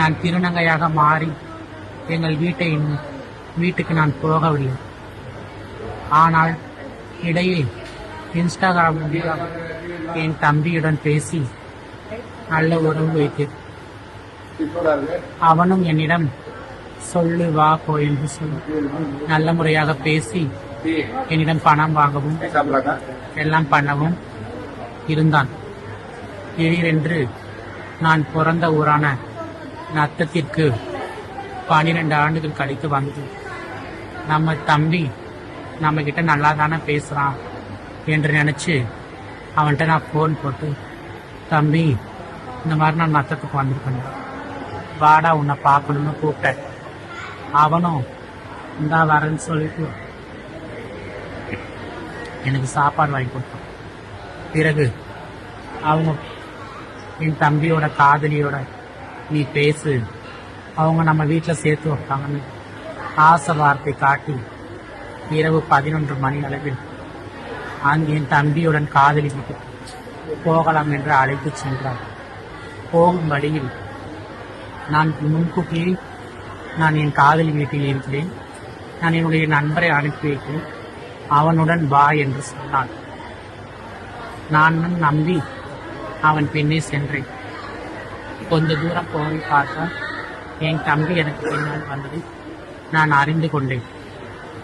நான் திருநங்கையாக மாறி எங்கள் வீட்டை வீட்டுக்கு நான் போகவில்லை. ஆனால் இடையே இன்ஸ்டாகிராம் என் தம்பியுடன் பேசி நல்ல உறவு வைத்தேன். அவனும் என்னிடம் சொல்லு வா போ என்று சொல்லி நல்ல முறையாக பேசி என்னிடம் பணம் வாங்கவும் எல்லாம் பண்ணவும் இருந்தான். திடீரென்று நான் பிறந்த ஊரான நத்தத்திற்கு பன்னிரெண்டு ஆண்டுகள் கழித்து வந்து நம்ம தம்பி நம்ம கிட்ட நல்லா தானே பேசுகிறான் என்று நினச்சி அவன்கிட்ட நான் ஃபோன் போட்டு தம்பி இந்த மாதிரி நான் நத்தத்துக்கு வந்திருக்கேன் வாடா உன்னை பார்க்கணும்னு கூப்பிட்டேன். அவனும் இந்தா வரேன்னு சொல்லிட்டு எனக்கு சாப்பாடு வாங்கி கொடுத்தான். பிறகு அவங்க என் தம்பியோட காதலியோட நீ பேசு. அவங்க நம்ம வீட்டில் சேர்த்து வைப்பாங்கன்னு ஆசை வார்த்தை காட்டி இரவு பதினொன்று மணி அளவில் அங்கே என் தம்பியுடன் காதலி போகலாம் என்று அழைத்து சென்றார். போகும் வழியில் நான் முன்கூட்டியே நான் என் காதலி வீட்டில் இருக்கிறேன். நான் என்னுடைய நண்பரை அனுப்பி வைத்தேன் அவனுடன் வா என்று சொன்னான். நான் நம்பி அவன் பின்னே சென்றேன். கொஞ்ச தூரம் போய் பார்த்தா என் தம்பி எனக்கு பின்னால் வந்ததை. நான் அறிந்து கொண்டேன்.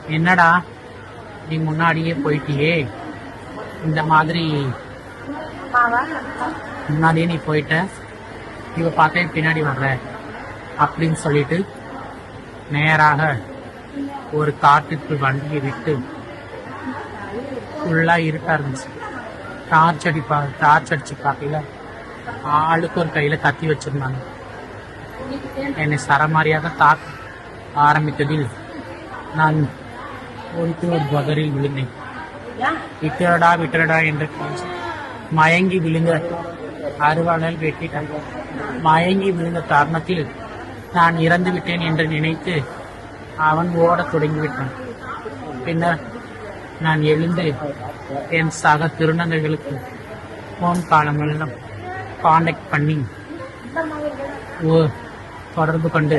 என்னடா நீ முன்னாடியே போயிட்டியே? இந்த மாதிரி முன்னாடியே நீ போயிட்ட? இவ பார்த்தேன் பின்னாடி வர்ற. அப்படின்னு சொல்லிட்டு நேராக ஒரு காட்டுக்கு வண்டியை விட்டு ஃபுல்லா இருட்டா இருந்துச்சு. டார்ச் அடிப்பா டார்ச் அடிச்சு பார்க்கல. ஆளுக்கு ஒரு கையில கத்தி வச்சிருந்தாங்க. என்னை சரமாரியாக தாக்க ஆரம்பித்ததில் நான் ஒரு ஒரு பகரில் விழுந்தேன். விட்டுறடா விட்டுறடா என்று மயங்கி விழுந்த அருவாளால் வெட்டிட்டான். மயங்கி விழுந்த தருணத்தில் நான் இறந்து விட்டேன் என்று நினைத்து அவன் ஓடத் தொடங்கிவிட்டான். பின்னர் நான் எழுந்து என் சக திருநங்கைகளுக்கு போன் காலமெல்லாம் காண்டாக்ட் பண்ணி. ஓ தொடர்பு கொண்டு.